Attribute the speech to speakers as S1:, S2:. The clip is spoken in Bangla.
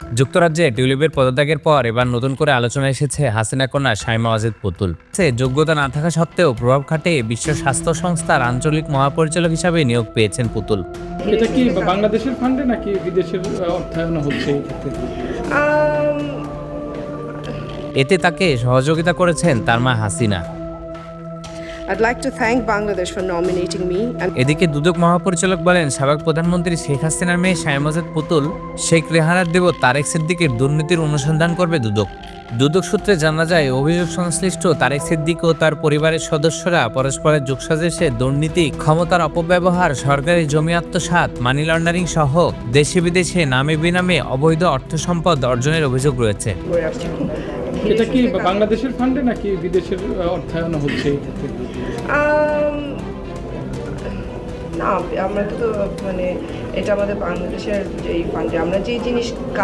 S1: যুক্তরাজ্যে টিউলিপের পদত্যাগের পর এবার নতুন করে আলোচনা এসেছে হাসিনা কন্যা সাইমা ওয়াজেদ পুতুল। সে যোগ্যতা না থাকা সত্ত্বেও প্রভাব খাটিয়ে বিশ্ব স্বাস্থ্য সংস্থার আঞ্চলিক মহাপরিচালক হিসাবে নিয়োগ পেয়েছেন পুতুল।
S2: এটা কি বাংলাদেশের ফান্ডে নাকি বিদেশের অর্থায়ন হচ্ছে এই ক্ষেত্রে?
S1: এতে তাকে সহযোগিতা করেছেন তার মা হাসিনা। এদিকে দুদক মহাপরিচালক বলেন, সাবেক প্রধানমন্ত্রী শেখ হাসিনার মেয়ে শায়মাজাদ পুতুল শেখ রেহানার দেব তারেক সিদ্দিকের দুর্নীতির অনুসন্ধান করবে দুদক। দুদক সূত্রে জানা যায় অভিযোগ সংশ্লিষ্ট তারেক সিদ্দিক ও তার পরিবারের সদস্যরা পরস্পরের যোগসাজেশে দুর্নীতি ক্ষমতার অপব্যবহার সরকারি জমি আত্মসাৎ মানি লন্ডারিং সহ দেশে বিদেশে নামে বিনামে অবৈধ অর্থ সম্পদ অর্জনের অভিযোগ রয়েছে।
S2: এটা কি বাংলাদেশের ফান্ডে নাকি বিদেশের অর্থায়ন হচ্ছে এই
S3: না আমরা তো মানে এটা আমাদের বাংলাদেশের যেই ফান্ডে আমরা যেই জিনিস